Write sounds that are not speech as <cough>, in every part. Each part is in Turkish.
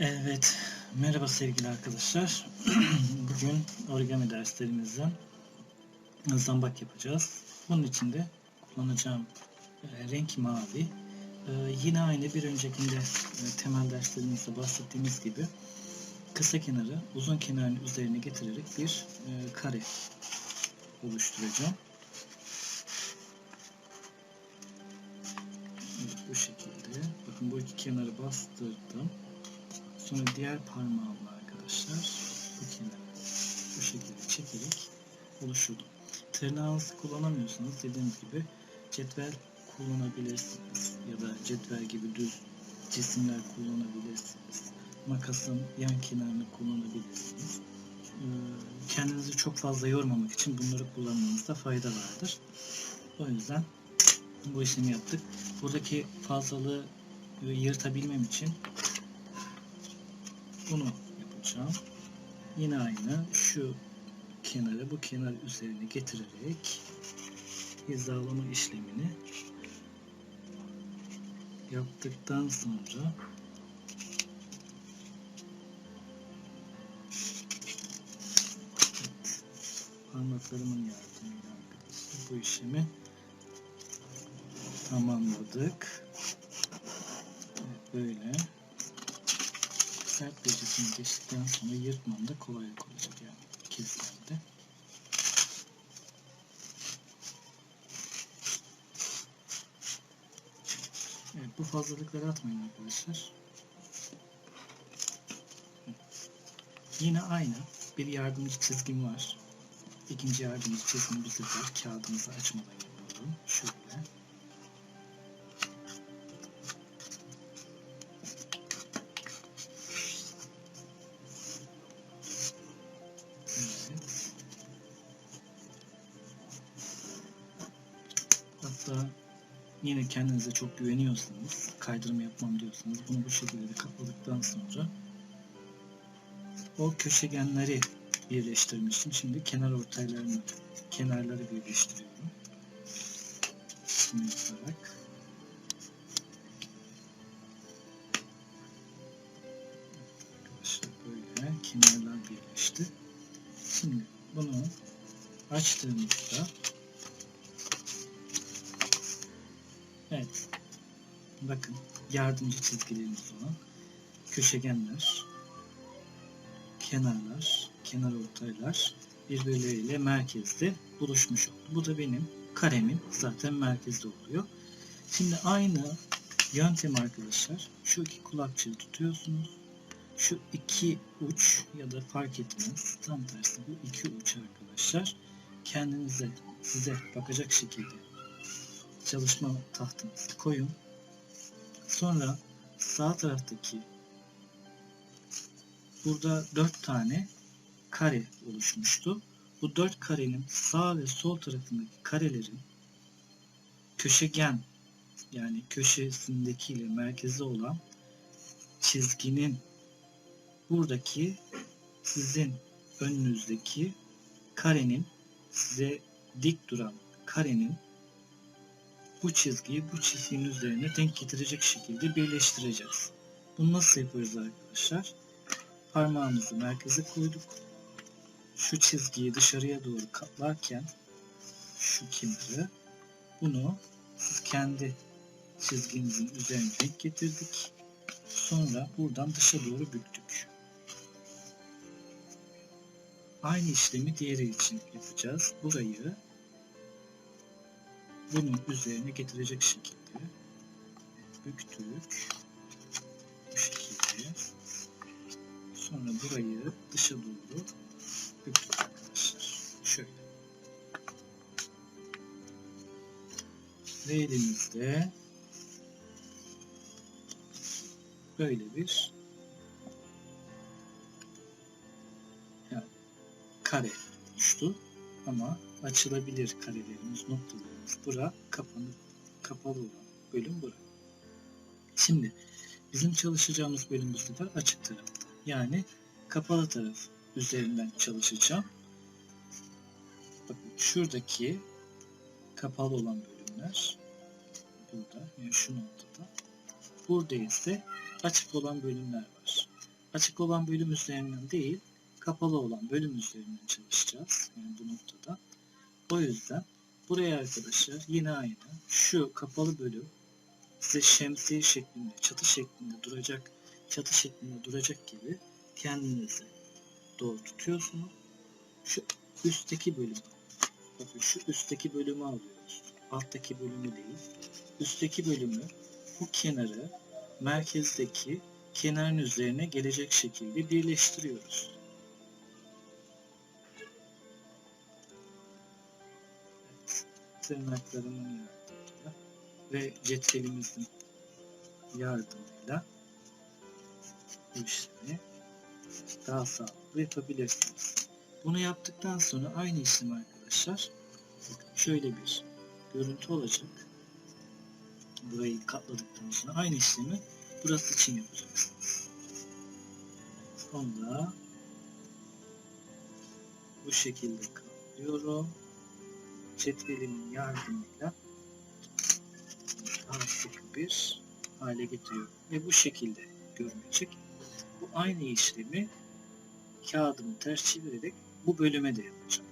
Evet, merhaba sevgili arkadaşlar. <clears throat> Bugün origami derslerimizden zambak yapacağız. Bunun için de kullanacağım e, renk mavi. E, yine aynı bir öncekinde e, temel derslerimizde bahsettiğimiz gibi kısa kenarı uzun kenarın üzerine getirerek bir kare oluşturacağım. Evet, bu şekilde. Bakın bu iki kenarı bastırdım. Sonra diğer parmağımla arkadaşlar kenarı bu şekilde çekerek oluşturdu. Tırnağınızı kullanamıyorsanız dediğim gibi cetvel kullanabilirsiniz ya da cetvel gibi düz cisimler kullanabilirsiniz. Makasın yan kenarını kullanabilirsiniz. Ee, Kendinizi çok fazla yormamak için bunları kullanmanızda fayda vardır. O yüzden bu işlemi yaptık. Buradaki fazlalığı yırtabilmem için bunu yapacağım. Yine aynı şu kenarı bu kenar üzerine getirerek hizalama işlemini yaptıktan sonra evet, parmaklarımın yardımıyla bu işlemi tamamladık. Evet, böyle sert cisim geçtikten sonra yırtmam da kolaylık olacak yani keslerde. Evet bu fazlalıkları atmayın arkadaşlar. Yine aynı bir yardımcı çizgim var. İkinci yardımcı çizgimi bu sefer kağıdımızı açmadan yapıyorum. Şöyle. Yine kendinize çok güveniyorsanız, kaydırma yapmam diyorsanız bunu bu şekilde de kapladıktan sonra o köşegenleri birleştirmiştim. Şimdi kenar ortaylarını, kenarları birleştiriyorum. Bunu yaparak. Arkadaşlar böyle kenarlar birleşti. Şimdi bunu açtığımızda evet. Bakın yardımcı çizgilerimiz olan köşegenler kenarlar kenar ortaylar birbirleriyle merkezde buluşmuş oldu. Bu da benim karemin zaten merkezde oluyor. Şimdi aynı yöntem arkadaşlar. Şu iki kulakçığı tutuyorsunuz. Şu iki uç ya da fark etmez. Tam tersi bu iki uç arkadaşlar. Kendinize size bakacak şekilde çalışma tahtanızı koyun. Sonra sağ taraftaki burada dört tane kare oluşmuştu. Bu dört karenin sağ ve sol tarafındaki karelerin köşegen yani köşesindeki ile merkezi olan çizginin buradaki sizin önünüzdeki karenin size dik duran karenin bu çizgiyi bu çizginin üzerine denk getirecek şekilde birleştireceğiz. Bunu nasıl yapıyoruz arkadaşlar? Parmağımızı merkeze koyduk. Şu çizgiyi dışarıya doğru katlarken şu kenarı bunu siz kendi çizginizin üzerine denk getirdik. Sonra buradan dışa doğru büktük. Aynı işlemi diğeri için yapacağız. Burayı bunun üzerine getirecek şekilde büktük. Bu şekilde. Sonra burayı dışa doğru büktük arkadaşlar. Şöyle. Ve elimizde böyle bir kare oluştu ama açılabilir karelerimiz noktalarımız bura kapanıp kapalı olan bölüm bura. Şimdi bizim çalışacağımız bölüm bu sefer açık tarafta. Yani kapalı taraf üzerinden çalışacağım. Bakın şuradaki kapalı olan bölümler burada yani şu noktada. Burada ise açık olan bölümler var. açık olan bölüm üzerinden değil, kapalı olan bölüm üzerinden çalışacağız. Yani bu noktada. O yüzden buraya arkadaşlar yine aynı. Şu kapalı bölüm size şemsiye şeklinde, çatı şeklinde duracak, çatı şeklinde duracak gibi kendinizi doğru tutuyorsunuz. Şu üstteki bölümü, bakın şu üstteki bölümü alıyoruz. Alttaki bölümü değil. Üstteki bölümü bu kenarı merkezdeki kenarın üzerine gelecek şekilde birleştiriyoruz. Tırnaklarımın yardımıyla ve cetvelimizin yardımıyla bu işlemi daha sağlıklı yapabilirsiniz. Bunu yaptıktan sonra aynı işlem arkadaşlar şöyle bir görüntü olacak. Burayı katladıktan sonra aynı işlemi burası için yapacaksınız. Da bu şekilde katlıyorum. Cetvelimin yardımıyla daha bir hale getiriyorum. Ve bu şekilde görünecek. Bu aynı işlemi kağıdımı ters çevirerek bu bölüme de yapacağım.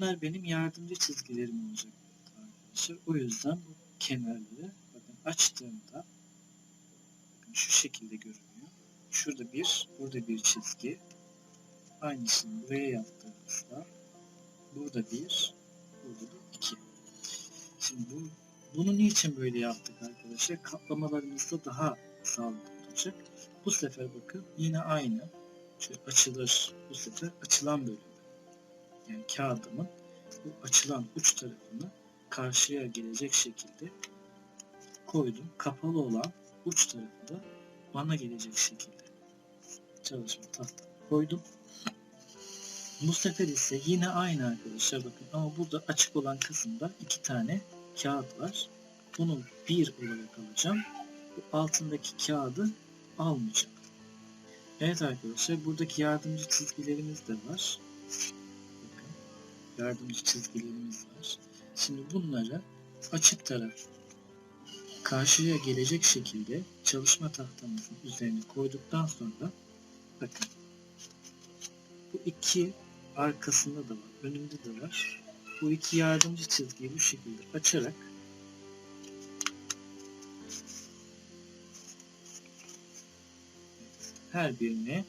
Bunlar benim yardımcı çizgilerim olacak arkadaşlar. O yüzden bu kenarları bakın açtığımda bakın şu şekilde görünüyor. Şurada bir, burada bir çizgi. Aynısını buraya yaptığımızda burada bir, burada da iki. Şimdi bu, bunu niçin böyle yaptık arkadaşlar? Kaplamalarımızda daha sağlıklı olacak. Bu sefer bakın yine aynı. Şöyle açılır. Bu sefer açılan bölüm. Yani kağıdımın bu açılan uç tarafını karşıya gelecek şekilde koydum. Kapalı olan uç tarafı da bana gelecek şekilde çalışma tahtamı koydum. Bu sefer ise yine aynı arkadaşlar bakın ama burada açık olan kısımda iki tane kağıt var. Bunu bir olarak alacağım. Bu altındaki kağıdı almayacağım. Evet arkadaşlar buradaki yardımcı çizgilerimiz de var. Yardımcı çizgilerimiz var. Şimdi bunları açık taraf karşıya gelecek şekilde çalışma tahtamızın üzerine koyduktan sonra bakın bu iki arkasında da var, önünde de var. Bu iki yardımcı çizgiyi bu şekilde açarak her birini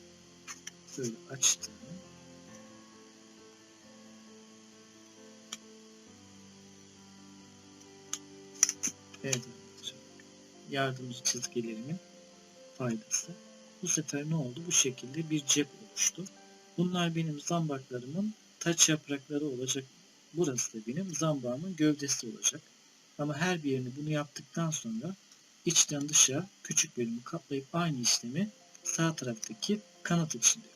böyle açtım. Evet. Yardımcı çizgilerimin faydası. Bu sefer ne oldu? Bu şekilde bir cep oluştu. Bunlar benim zambaklarımın taç yaprakları olacak. Burası da benim zambağımın gövdesi olacak. Ama her birini bunu yaptıktan sonra içten dışa küçük bölümü kaplayıp aynı işlemi sağ taraftaki kanat içinde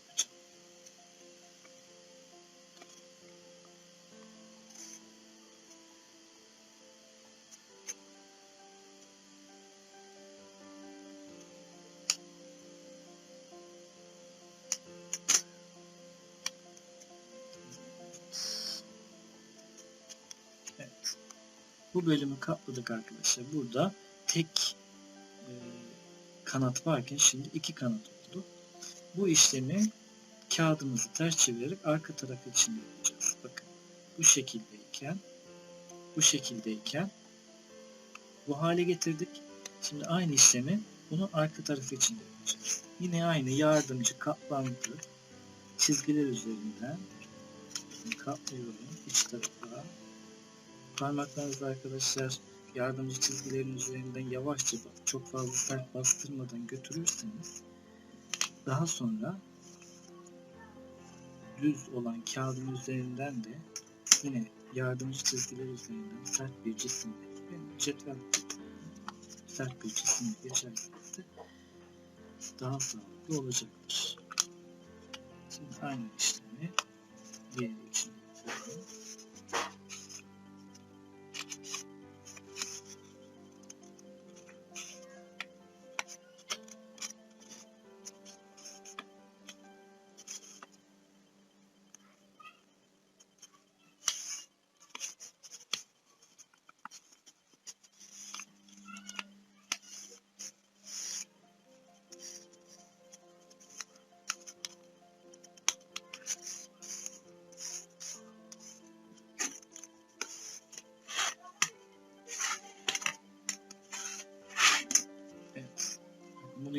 Bu bölümü kapladık arkadaşlar. Burada tek e, kanat varken şimdi iki kanat oldu. Bu işlemi kağıdımızı ters çevirerek arka tarafı için yapacağız. Bakın bu şekildeyken bu şekildeyken bu hale getirdik. Şimdi aynı işlemi bunu arka tarafı için yapacağız. Yine aynı yardımcı kaplantı çizgiler üzerinden katlıyorum iç tarafa. Parmaklarınızla arkadaşlar yardımcı çizgilerin üzerinden yavaşça çok fazla sert bastırmadan götürürseniz daha sonra düz olan kağıdın üzerinden de yine yardımcı çizgiler üzerinden sert bir cisimle yani cetvel sert bir cisimle geçerseniz de daha sağlıklı olacaktır. Şimdi aynı işlemi diğer için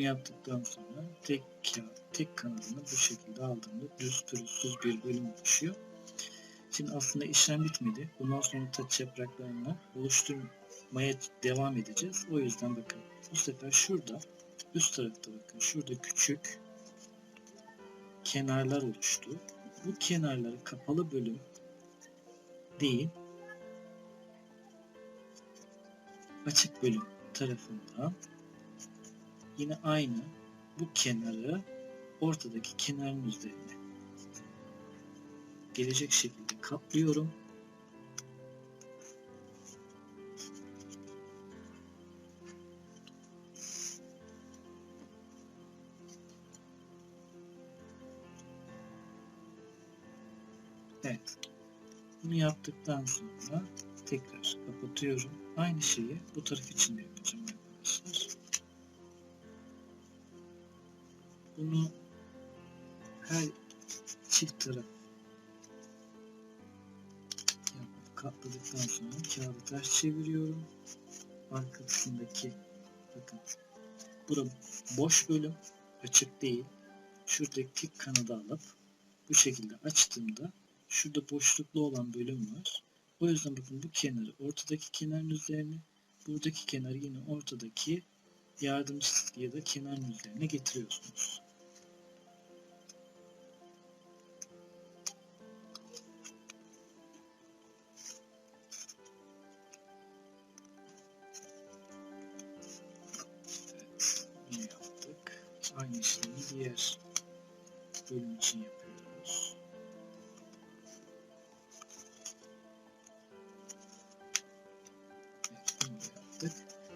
yaptıktan sonra tek kağıt, tek kanadını bu şekilde aldığımda düz pürüzsüz bir bölüm oluşuyor. Şimdi aslında işlem bitmedi. Bundan sonra taç yapraklarını oluşturmaya devam edeceğiz. O yüzden bakın bu sefer şurada üst tarafta bakın şurada küçük kenarlar oluştu. Bu kenarları kapalı bölüm değil açık bölüm tarafından yine aynı bu kenarı ortadaki kenarın üzerine gelecek şekilde katlıyorum. Evet. Bunu yaptıktan sonra tekrar kapatıyorum. Aynı şeyi bu taraf için de yapacağım arkadaşlar. Bunu her çift taraf katladıktan sonra kağıdı ters çeviriyorum. Arka kısımdaki bakın bura boş bölüm açık değil. Şuradaki tek kanadı alıp bu şekilde açtığımda şurada boşluklu olan bölüm var. O yüzden bakın bu kenarı ortadaki kenarın üzerine buradaki kenarı yine ortadaki yardımcı ya da kenarın üzerine getiriyorsunuz. İşlemi diğer bölüm için yapıyoruz. Evet, bunu da yaptık.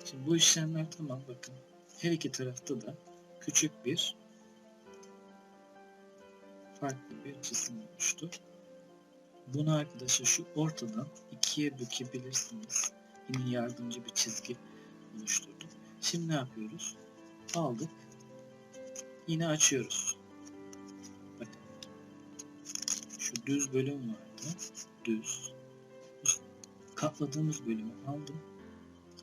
Şimdi bu işlemler tamam bakın. Her iki tarafta da küçük bir farklı bir cisim oluştu. Bunu arkadaşlar şu ortadan ikiye bükebilirsiniz. Yine yardımcı bir çizgi oluşturduk. Şimdi ne yapıyoruz? Aldık. Yine açıyoruz. Bakın. Şu düz bölüm vardı. Düz. Katladığımız bölümü aldım.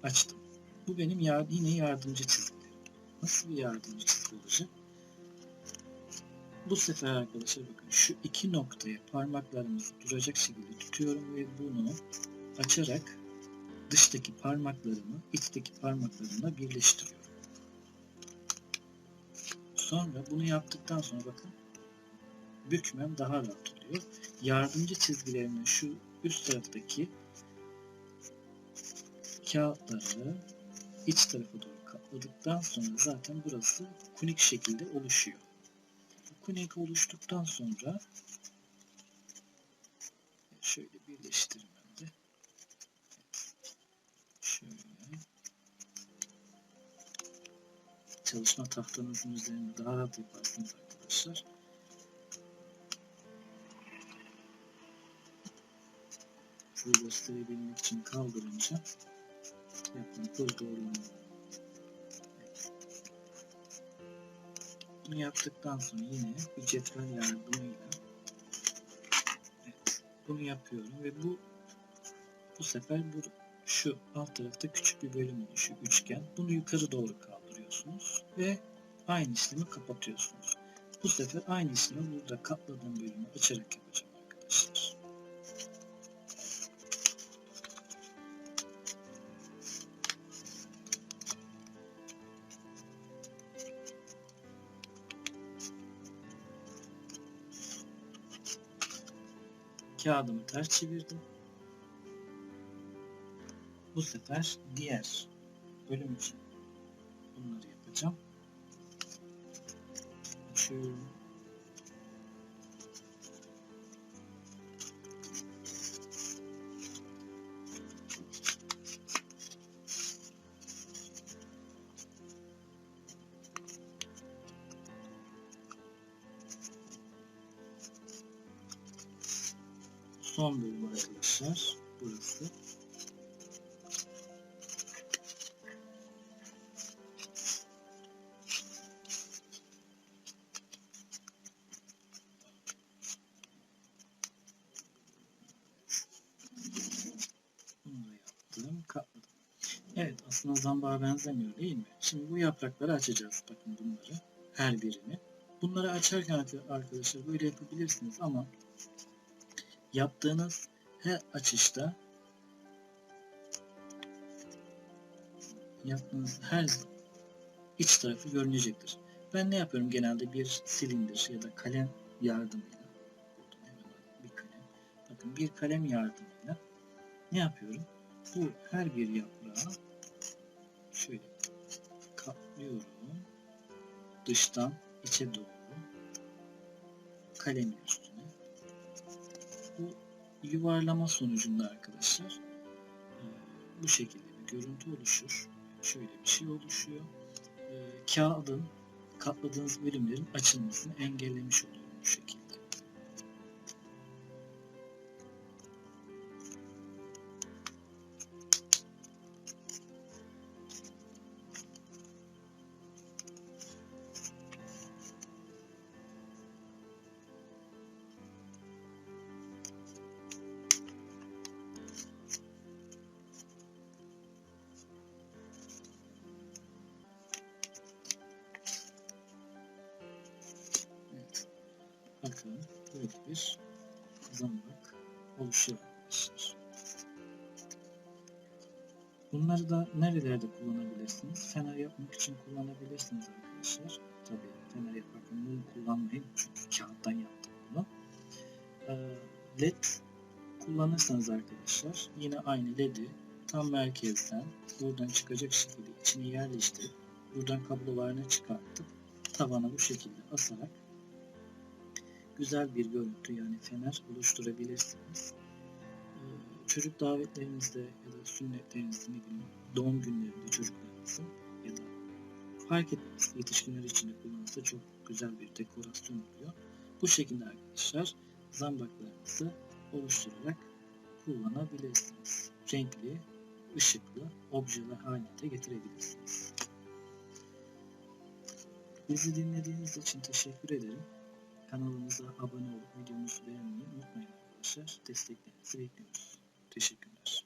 Açtım. Bu benim yine yardımcı çizgilerim. Nasıl bir yardımcı çizgi olacak? Bu sefer arkadaşlar bakın şu iki noktaya parmaklarımızı duracak şekilde tutuyorum ve bunu açarak dıştaki parmaklarımı içteki parmaklarımla birleştiriyorum. Sonra bunu yaptıktan sonra bakın bükmem daha rahat oluyor. Yardımcı çizgilerimin şu üst taraftaki kağıtları iç tarafa doğru katladıktan sonra zaten burası kunik şekilde oluşuyor. Kunik oluştuktan sonra çalışma tahtanızın üzerinde daha rahat yaparsınız arkadaşlar. Size gösterebilmek için kaldırınca yapmakta zorlanıyorum. Bunu yaptıktan sonra yine bir cetvel yardımıyla evet, bunu yapıyorum ve bu bu sefer bu şu alt tarafta küçük bir bölüm oluşuyor üçgen. Bunu yukarı doğru kaldırıyorsunuz ve aynı işlemi kapatıyorsunuz. Bu sefer aynı işlemi burada katladığım bölümü açarak yapacağım arkadaşlar. Kağıdımı ters çevirdim. Bu sefer diğer bölüm için bunları yapacağım. Açıyorum. Son bölüm arkadaşlar. Burası. Zambağa benzemiyor değil mi? Şimdi bu yaprakları açacağız. Bakın bunları. Her birini. Bunları açarken arkadaşlar böyle yapabilirsiniz ama yaptığınız her açışta yaptığınız her iç tarafı görünecektir. Ben ne yapıyorum genelde bir silindir ya da kalem yardımıyla bir kalem bakın bir kalem yardımıyla ne yapıyorum? Bu her bir yaprağı dıştan içe doğru kalemin üstüne. Bu yuvarlama sonucunda arkadaşlar e, bu şekilde bir görüntü oluşur. Şöyle bir şey oluşuyor. E, kağıdın katladığınız bölümlerin açılmasını engellemiş oluyor bu şekilde. Bakın böyle bir zambak oluşuyor arkadaşlar. Bunları da nerelerde kullanabilirsiniz? Fener yapmak için kullanabilirsiniz arkadaşlar. Tabii fener yaparken mum kullanmayın çünkü kağıttan yaptım bunu. Ee, LED kullanırsanız arkadaşlar yine aynı LED'i tam merkezden buradan çıkacak şekilde içine yerleştirip buradan kablolarını çıkartıp tavana bu şekilde asarak güzel bir görüntü yani fener oluşturabilirsiniz. Ee, çocuk davetlerinizde ya da sünnetlerinizde ne bileyim doğum günlerinde çocuklarınızın ya da fark etmez yetişkinler için de kullanılsa çok güzel bir dekorasyon oluyor. Bu şekilde arkadaşlar zambaklarınızı oluşturarak kullanabilirsiniz. Renkli, ışıklı objeler haline getirebilirsiniz. Bizi dinlediğiniz için teşekkür ederim. Kanalımıza abone olup videomuzu beğenmeyi unutmayın arkadaşlar. Desteklerinizi bekliyoruz. Teşekkürler.